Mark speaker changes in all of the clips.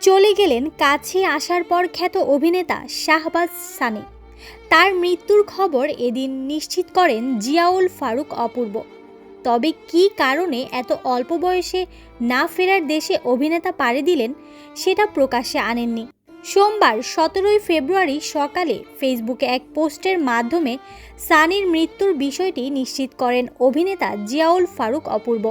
Speaker 1: চলে গেলেন কাছে আসার পর খ্যাত অভিনেতা শাহবাজ সানি। তার মৃত্যুর খবর এদিন নিশ্চিত করেন জিয়াউল ফারুক অপূর্ব। তবে কী কারণে এত অল্প বয়সে না ফেরার দেশে অভিনেতা পাড়ি দিলেন সেটা প্রকাশ্যে আনেননি। সোমবার সতেরোই ফেব্রুয়ারি সকালে ফেসবুকে এক পোস্টের মাধ্যমে সানির মৃত্যুর বিষয়টি নিশ্চিত করেন অভিনেতা জিয়াউল ফারুক অপূর্ব।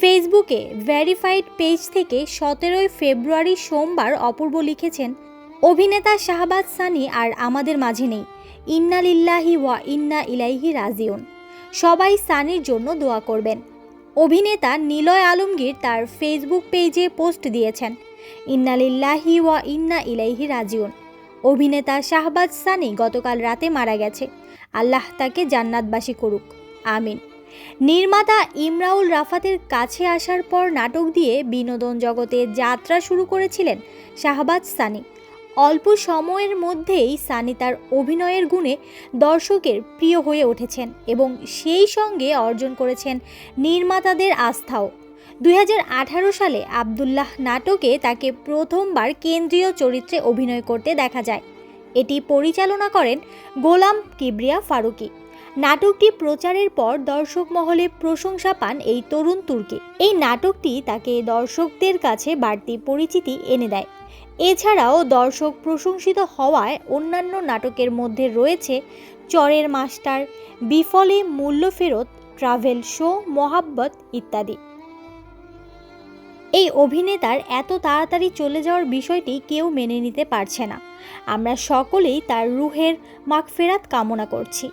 Speaker 1: ফেসবুকে ভেরিফাইড পেজ থেকে সতেরোই ফেব্রুয়ারি সোমবার অপূর্ব লিখেছেন, অভিনেতা শাহবাজ সানি আর আমাদের মাঝে নেই। ইন্না লিল্লাহি ওয়া ইন্না ইলাইহি রাজিউন। সবাই সানির জন্য দোয়া করবেন। অভিনেতা নিলয় আলমগীর তার ফেসবুক পেজে পোস্ট দিয়েছেন, ইন্না লিল্লাহি ওয়া ইন্না ইলাইহি রাজিউন। অভিনেতা শাহবাজ সানি গতকাল রাতে মারা গেছে। আল্লাহ তাকে জান্নাতবাসী করুক। আমিন। নির্মাতা ইমরাউল রাফাতের কাছে আসার পর নাটক দিয়ে বিনোদন জগতে যাত্রা শুরু করেছিলেন শাহবাজ সানি। অল্প সময়ের মধ্যেই সানি তার অভিনয়ের গুণে দর্শকের প্রিয় হয়ে উঠেছেন এবং সেই সঙ্গে অর্জন করেছেন নির্মাতাদের আস্থাও। দু হাজার আঠারো সালে আবদুল্লাহ নাটকে তাকে প্রথমবার কেন্দ্রীয় চরিত্রে অভিনয় করতে দেখা যায়। এটি পরিচালনা করেন গোলাম কিবরিয়া ফারুকি। নাটকটি প্রচারের পর দর্শক মহলে প্রশংসা পান এই তরুণ তুর্কি। এই নাটকটি তাকে দর্শকদের কাছে বাড়তি পরিচিতি এনে দেয়। এছাড়াও দর্শক প্রশংসিত হওয়ায় অন্যান্য নাটকের মধ্যে রয়েছে চরের মাস্টার, বিফলে মূল্য ফেরত, ট্রাভেল শো, মোহাব্বত ইত্যাদি। এই অভিনেতার এত তাড়াতাড়ি চলে যাওয়ার বিষয়টি কেউ মেনে নিতে পারছে না। আমরা সকলেই তার রুহের মাগফেরাত কামনা করছি।